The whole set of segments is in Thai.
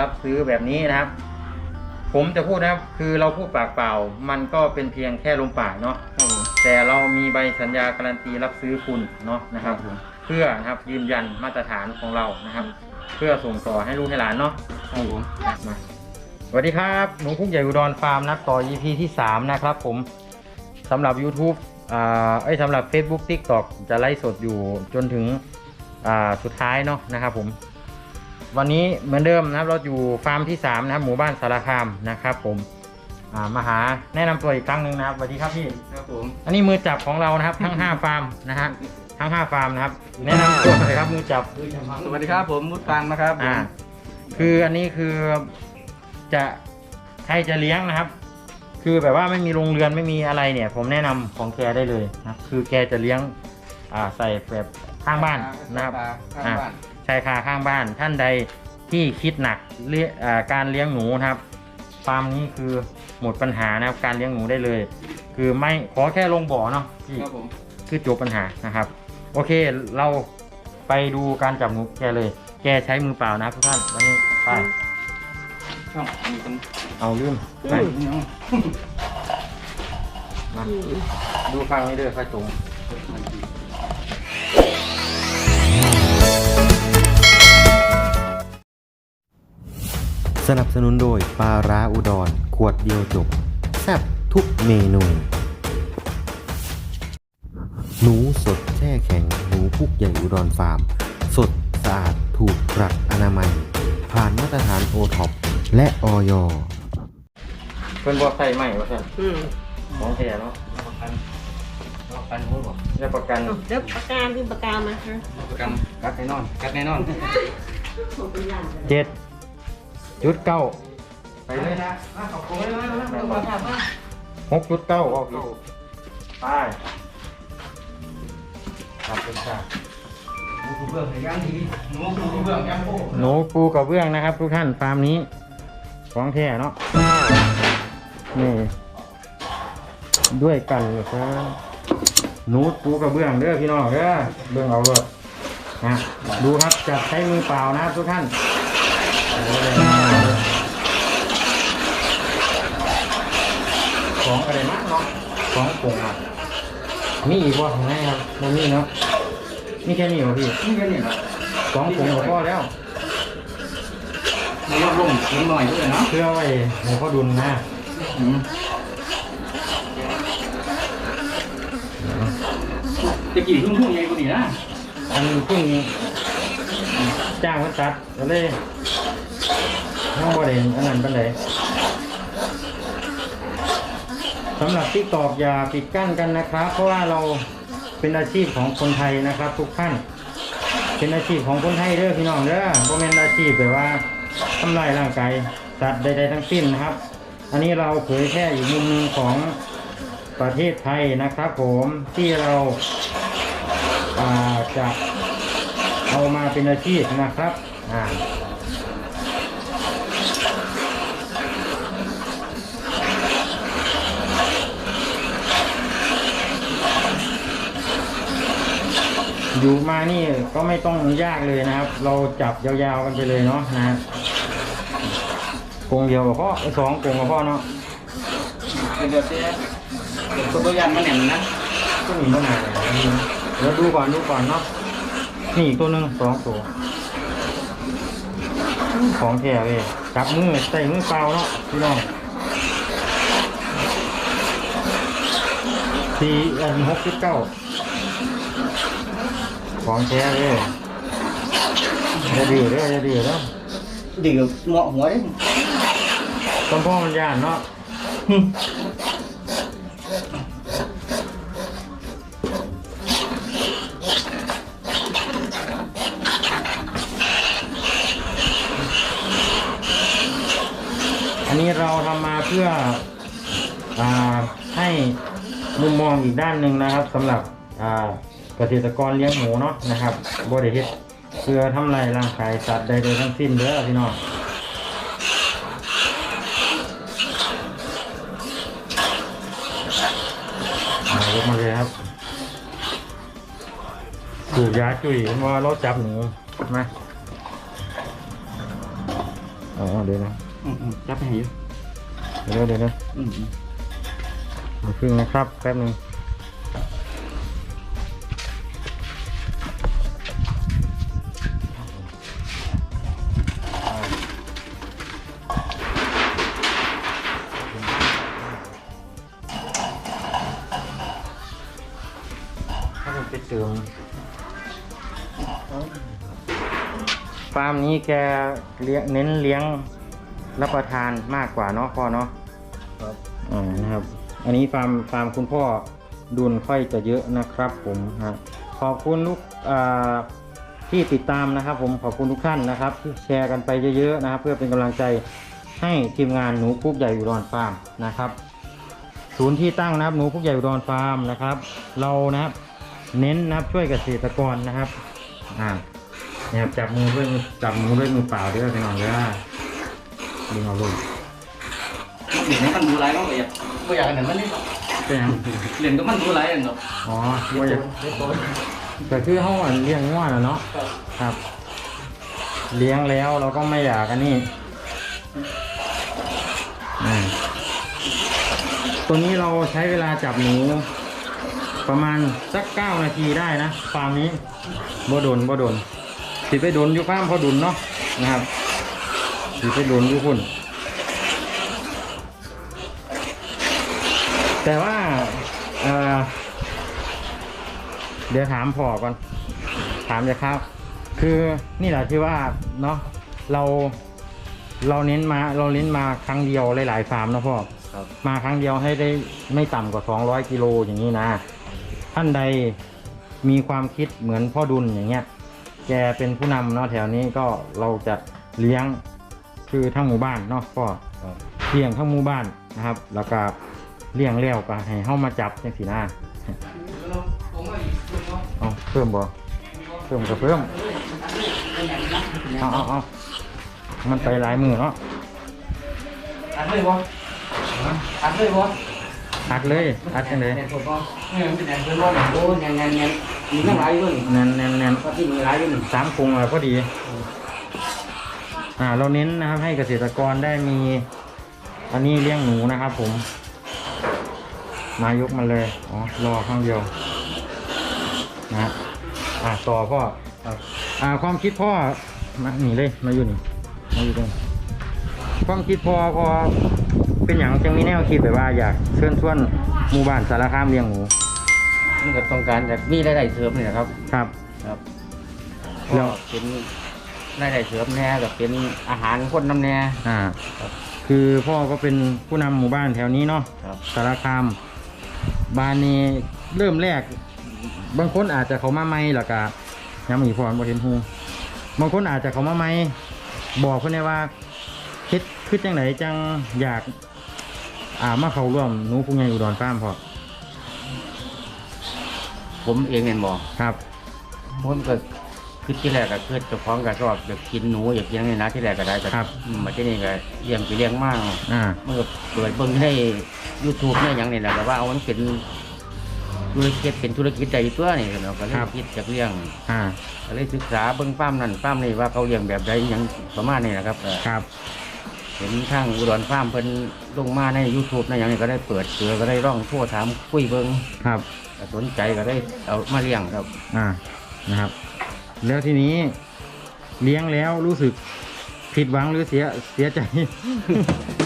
รับซื้อแบบนี้นะครับ ผมจะพูดนะครับ คือเราพูดปากเปล่า มันก็เป็นเพียงแค่ลมปากเนาะครับผมแต่เรามีใบสัญญาการันตีรับซื้อคุณเนาะนะครับครับผมเพื่อนะครับยืนยันมาตรฐานของเรานะครับ เพื่อส่งต่อให้ลูกให้หลานเนาะครับผมอะมาสวัสดีครับหนูพุกใหญ่อุดรฟาร์มนัดต่อ EP ที่3นะครับผมสำหรับ YouTube อ่าเอ้ยสำหรับ Facebook TikTok จะไลฟ์สดอยู่จนถึงอ่าสุดท้ายเนาะนะครับผม วันนี้เหมือนเดิมนะครับ เราอยู่ฟาร์มที่ 3 นะครับ หมู่บ้านสารคามนะครับ ผมอ่ามาหาแนะนำตัวอีกครั้งหนึ่งนะครับสวัสดีครับพี่ครับผมอันนี้มือจับของเรานะครับ ทั้ง 5 ฟาร์มนะฮะทั้ง 5 ฟาร์มนะครับ แนะนำตัวหน่อยครับมือจับสวัสดีครับผมมุดตังนะครับผมอ่าคืออันนี้คือจะใครจะเลี้ยงนะครับ คือแบบว่าไม่มีโรงเรือนไม่มีอะไรเนี่ย ผมแนะนำของแกได้เลยนะครับคือแกจะเลี้ยงอ่าใส่แบบข้างบ้านนะครับข้างบ้าน ชายคาข้างบ้าน ท่านใดที่คิดหนักเลี้ยอ่าการเลี้ยงหนูนะครับฟาร์มนี้คือหมดปัญหานะครับการเลี้ยงหนูได้เลย คือไม่ขอแค่ลงบ่อเนาะพี่ครับผมคือจบปัญหานะครับ โอเคเราไปดูการจับหนูแกเลย แกใช้มือเปล่านะครับทุกท่านวันนี้ไปอ้าวมีคนเอาลืมไปเนาะมาดูฟังนี้ด้วยค่อยตรง สนับสนุนโดยปลาร้าอุดรขวดเดียวจบ แซ่บทุกเมนู หนูสดแช่แข็ง หนูพุกใหญ่อุดรฟาร์ม สดสะอาดถูกปรักอนามัย ผ่านมาตรฐานโอท็อปและออยเพื่อนบอกใส่ใหม่ว่าท่านอืมของแท้เนาะประกันประกันหัวบอกได้ประกันเอาเดี๋ยวปากกาคือปากกามาฮะประกันกัดแน่นอนกัดแน่นอนเจ็ด จุดเก้าไปเลยนะมาขอบคุณเลยนะมามามามาหกจุดเก้าออกอีกไปครับเป็นค่ะหนูเบื้องให้ย่างดีหนูหนูเบื้องย่างโป้หนูปูกระเบื้องนะครับ ทุกท่านฟาร์มนี้ของแท้เนาะนี่ด้วยกันครับหนูปูกระเบื้องเด้อพี่น้องเด้อเบื้องเอาเลยนะดูครับจับใช้มือเปล่านะครับทุกท่าน ของอะไรมากเนาะของผงอะมีอีกว่าของไหนครับมันมีเนาะมีแค่นี้เหรอพี่นี่กันนี่นะสองผงก็พอแล้วนายกลงเสียงหน่อยด้วยเนาะเพื่อไว้ให้พ่อดุลนะอืมจะกี่ทุ่งทุ่งใหญ่กว่านี้นะอันเพิ่งจ้างมันตัดก็เลยห้องบริเวณอันนั้นเป็นได สำหรับที่ตอกอย่าปิดกั้นกันนะครับ เพราะว่าเราเป็นอาชีพของคนไทยนะครับ ทุกท่าน เป็นอาชีพของคนไทยเด้อพี่น้องเด้อเพราะเป็นอาชีพแบบว่าทำลายร่างกายสัตว์ใด ๆ ทั้งสิ้นนะครับ อันนี้เราเผยแค่อีกมุมหนึ่งของประเทศไทยนะครับผมที่เราอ่าจะเอามาเป็นอาชีพนะครับอ่า อยู่มานี่ก็ไม่ต้องยากเลยนะครับ เราจับยาวๆกันไปเลยเนาะนะฮะกรงเดียวกับพ่อเอ้ยสองกรงกับพ่อเนาะเดี๋ยวเจ๊เดี๋ยวตัวยันมันแหน่งนะก็มีปัญหาเลยเดี๋ยวดูก่อนดูก่อนเนาะนี่อีกตัวหนึ่งสองตัวของแท้เลยจับมือใส่มือเปล่าเนาะพี่น้องสี่อันหกสิบเก้า ของแท้เลยจะดื้อเด้อจะดื้อแล้วดีกับเหมาะหัวดิต้นพ่อมันย่านเนาะอันนี้เราทำมาเพื่ออาให้มุมมองอีกด้านหนึ่งนะครับสำหรับอ่า เกษตรกรเลี้ยงหมูเนาะนะครับบริเฮ็ดเพื่อทำลายร่างกายสัตว์ใดๆทั้งสิ้นเด้อพี่น้องมายกมาเลยครับสูบยาจุ๋ยเห็นว่าเราจับหนูมาอ๋อเดี๋ยวนะอืมอืมจับไปให้อยู่เดี๋ยวเดี๋ยวนะอืมอืมเดี๋ยวพึ่งนะครับแป๊บหนึง เสริมฟาร์มนี้แกเลี้ยงเน้นเลี้ยงรับประทานมากกว่าเนาะพ่อเนาะครับอ่านะครับ อันนี้ฟาร์มฟาร์มคุณพ่อดุลค่อยจะเยอะนะครับผมฮะขอบคุณลูกอ่าที่ติดตามนะครับ ผมขอบคุณทุกท่านนะครับที่แชร์กันไปเยอะๆนะครับ เพื่อเป็นกำลังใจให้ทีมงานหนูพุกใหญ่อุดรฟาร์มนะครับ ศูนย์ที่ตั้งนะครับหนูพุกใหญ่อุดรฟาร์มนะครับ เรานะครับ เน้นนะครับช่วยเกษตรกรนะครับอ่านะครับจับมือด้วยมือจับมือด้วยมือเปล่าด้วยพี่น้องเด้อดึงเอาลงเห็นมันดูไรก็ไม่อยากไม่อยากเห็นมันนี่เป็นหยังเล่นก็มันดูไรกันเนาะอ๋อว่าอยากแต่คือเขาอะเลี้ยงง่วนอะเนาะครับ เลี้ยงแล้วเราก็ไม่อยากอันนี้อ่าตัวนี้เราใช้เวลาจับหนู ประมาณสักเก้านาทีได้นะฟาร์มนี้บ่โดนบ่โดนสิไปโดนอยู่ฟาร์มพอดุนเนาะนะครับสิไปโดนอยู่คุณแต่ว่าเอ่อเดี๋ยวถามพ่อก่อน ถามเลยครับ คือนี่แหละที่ว่าเนาะเราเราเน้นมาเราเน้นมาครั้งเดียวหลายๆฟาร์มนะพ่อครับมาครั้งเดียวให้ได้ไม่ต่ำกว่า 200 กิโลอย่างนี้นะ ท่านใดมีความคิดเหมือนพ่อดุลอย่างเงี้ย แกเป็นผู้นำเนาะแถวนี้ก็เราจะเลี้ยงคือทั้งหมู่บ้านเนาะพ่อเลี้ยงทั้งหมู่บ้านนะครับ แล้วก็เลี้ยงแล้วก็ให้เข้ามาจับจังสีหน้าเอาเพิ่มบ่เพิ่มก็เพิ่มเอาเอาเอามันไปหลายมือเนาะอัดเลยบ่อัดเลยบ่ อัดเลยอัดจังเลยแหน่ผมบ่เนี่ยมันเป็นแหน่เป็นบ่โอ้แหน่แหน่แหน่มีทั้งหลายอยู่นี่แน่นแน่นแน่นก็ที่มีหลายอยู่นี่สามคงอะก็ดีอ่าเราเน้นนะครับให้เกษตรกรได้มี อันนี้เลี้ยงหนูนะครับผม มายกมาเลยอ๋อรอข้างเดียวนะอ่าต่อพ่ออ่าความคิดพ่อมาหนีเลยมาอยู่นี่มาอยู่ตรงความคิดพ่อพอ เป็นอย่างจังมีแนวคิดแบบว่าอยากเชิญชวนหมู่บ้านสารคามเลี้ยงหนูมันก็ต้องการแบบมีรายได้เสริมนี่แหละครับ ครับ ครับแล้ก็ว เป็นรายได้เสริมแน่กับเป็นอาหารคนน้ำแน่ อ่าคือพ่อก็เป็นผู้นำหมู่บ้านแถวนี้เนาะครับสารคามบ้านนี้เริ่มแรก บางคนอาจจะเขามาใหม่แล้วก็ยังมีพรบ่เห็นหูบางคนอาจจะเขามาใหม่บอกเพิ่นได้ว่าเฮ็ดคือจังไหนจังอยาก อ่ามาเข้าร่วมหนูผู้ใหญ่อุดรฟาร์มพ่อผมเองเห็นบอกครับผมก็คือที่แรกก็คือเจ้าของก็ชอบอยากกินหนูอยากกินอะไรนะที่แรกก็ได้แต่ครับอืมมาที่นี่ก็เลี้ยงไปเลี้ยงมากอ่าเมื่อเปิดเบิ่งให้ YouTube เนี่ยอย่างนี้แหละแต่ว่าเอามันเป็นธุรกิจเป็นธุรกิจใดตัวนี่เราก็เลยคิดจากเลี้ยงอ่าก็เลยศึกษาเบิ่งป้ามนั่นป้ามนี่ว่าเขาเลี้ยงแบบใดอหยังประมาณนี้นะครับเอ่อครับ เห็นทางอุดรฟาร์มเพิ่นลงมาใน YouTube ในอย่างนี้ก็ได้เปิดเสือก็ได้ร่องโทรถามคุยเบิ่งครับ ก็สนใจก็ได้เอามาเลี้ยงครับ อ่านะครับ แล้วทีนี้เลี้ยงแล้วรู้สึกผิดหวังหรือเสียเสียใจ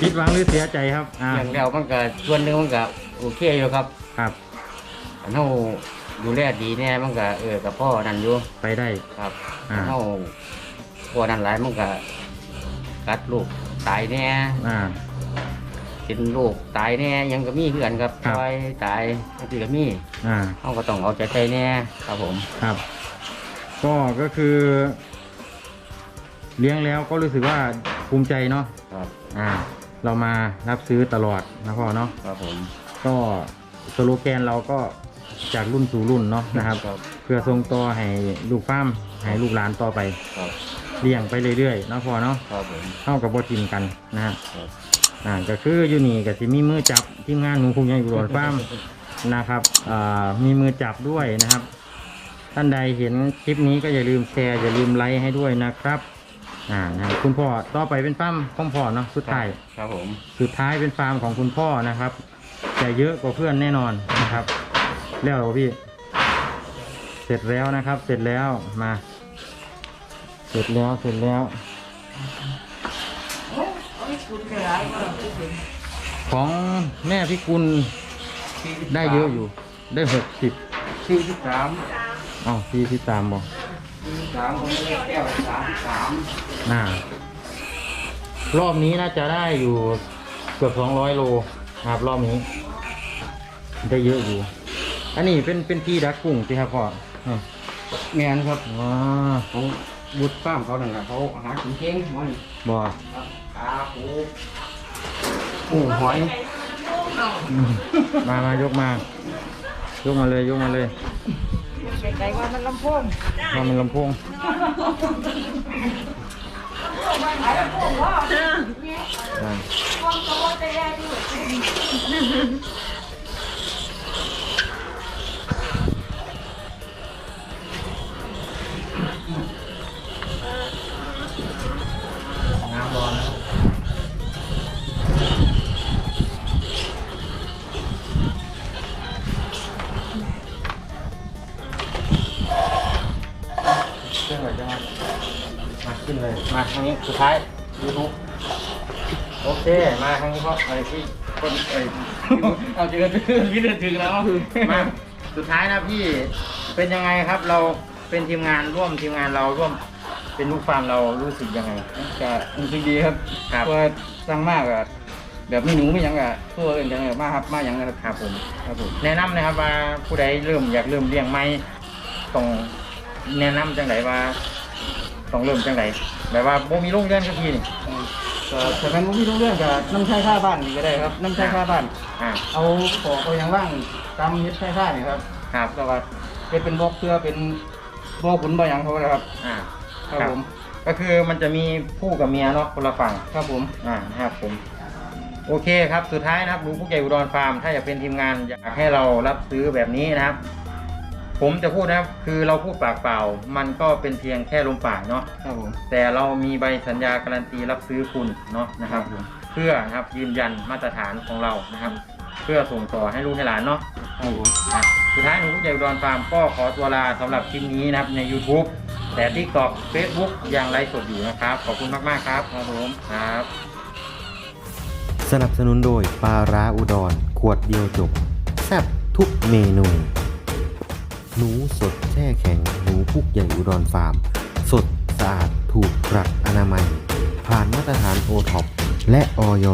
ผิดหวังหรือเสียใจครับอ่าเลี้ยงแล้วมันก็ส่วนหนึงมันก็โอเคอยู่ครับครับ อันเฮาดูแลดีแน่มันก็เออกับพ่อนั่นอยู่ไปได้ ครับอ่าเฮาพ่อนั่นหลายมันก็กัดลูก ตายแน่อ่า เป็นลูกตายแน่ยังก็มีเพื่อนครับครับซอยตายบางทีก็มีอ่าเฮาก็ต้องเอาใจใจแน่ครับผม ครับ ก็ก็คือ เลี้ยงแล้วก็รู้สึกว่าภูมิใจเนาะครับอ่า เรามารับซื้อตลอดนะพ่อเนาะครับผมก็สโลแกนเราก็จากรุ่นสู่รุ่นเนาะนะครับ ครับเพื่อส่งต่อให้ลูกฟ้าร์มให้ลูกหลานต่อไป ครับ เลี้ยงไปเรื่อยๆเนาะพ่อเนาะครับผมเท่ากับบ่ทิมกันนะฮะครับ อ่าก็คืออยู่นี่ก็สิมีมือจับทีมงานหนูคงยังอยู่รอนฟาร์ม นะครับอ่ามีมือจับด้วยนะครับ ท่านใดเห็นคลิปนี้ก็อย่าลืมแชร์อย่าลืมไลค์ให้ด้วยนะครับอ่านะครับคุณพ่อต่อไปเป็นฟาร์มของพ่อเนาะสุดท้าย ครับผม สุดท้ายเป็นฟาร์มของคุณพ่อนะครับแต่เยอะกว่าเพื่อนแน่นอนนะครับ แล้วเหรอพี่ เสร็จแล้วนะครับ เสร็จแล้วมา เสร็จแล้วเสร็จแล้ว ของแม่พิกุลได้เยอะอยู่ ได้หกสิบสี่สิบสามอ้าวพี่ที่ตามบอกสี่สิบสามของแม่แก้วสามสิบสามน่ารอบนี้น่าจะได้อยู่เกือบสองร้อยโลนะครับรอบนี้ ได้เยอะอยู่ อันนี้เป็นเป็นที่ดักกุ้งสิครับพ่ออะแม่นครับว้าของ บุตรฟ้าร์มเขานั่นแหละเขาหากินเก่งมันบ่ครับปลาปูปูหอยอืมมามายกมายกมาเลยยกมาเลยไกลว่ามันลำโพงมามันลำโพงอ่า ขึ้นเลยจังมาขึ้นเลย มาทางนี้สุดท้ายยูทูบโอเค มาทางนี้เพราะอะไรที่คนเอ้ยเอาเจอวินาทีแล้วมาสุดท้ายนะพี่เป็นยังไงครับ เราเป็นทีมงานร่วมทีมงานเราร่วมเป็นลูกฟาร์มเรารู้สึกยังไงก็รู้สึกดีครับครับเพราะว่าสั่งมากอะแบบไม่หนูไม่หยังอะตัวอื่นยังไงมาครับมาหยังนะครับครับผมครับผมแนะนำนะครับว่าผู้ใดเริ่มอยากเริ่มเลี้ยงไหมต้อง แนะนำจังไดว่าต้องเริ่มจังไดแบบว่าบ่มีโรงเรือนสักทีนี่ ก็แต่แม่นบ่มีทุกเรื่องกับน้ำใช้ค่าบ้านนี่ก็ได้ครับน้ำใช้ค่าบ้าน อ่า เอาของเอาอย่างว่างตามยึดใช้ค่านี่ครับครับ แล้วก็เป็นเป็นบล็อกเพื่อเป็นบ่อขุนบ่อหยังเขานะครับ อ่า ครับผม ก็คือมันจะมีผู้กับเมียเนาะคนละฝั่ง ครับผม อ่านะครับผม โอเคครับ สุดท้ายนะครับ รู้ผู้ใหญ่อุดรฟาร์ม ถ้าอยากเป็นทีมงานอยากให้เรารับซื้อแบบนี้นะครับ ผมจะพูดนะครับคือเราพูดปากเปล่า มันก็เป็นเพียงแค่ลมปากเนาะครับผมแต่เรามีใบสัญญาการันตีรับซื้อคุณเนาะนะครับ เพื่อนะครับยืนยันมาตรฐานของเรานะครับ เพื่อส่งต่อให้ลูกให้หลานเนาะครับผมอะสุดท้ายหนูผู้ใหญ่อุดรฟาร์มก็ขอตัวลาสำหรับคลิปนี้นะครับใน YouTube แต่ TikTok Facebook ยังไลฟ์สดอยู่นะครับ ขอบคุณมาก ๆ ครับครับผมครับ สนับสนุนโดยปลาร้าอุดรขวดเดียวจบ แซ่บทุกเมนู หนูสดแช่แข็งหนูพุกใหญ่อุดรฟาร์ม สดสะอาดถูกปรักอนามัย ผ่านมาตรฐานโอท็อปและออย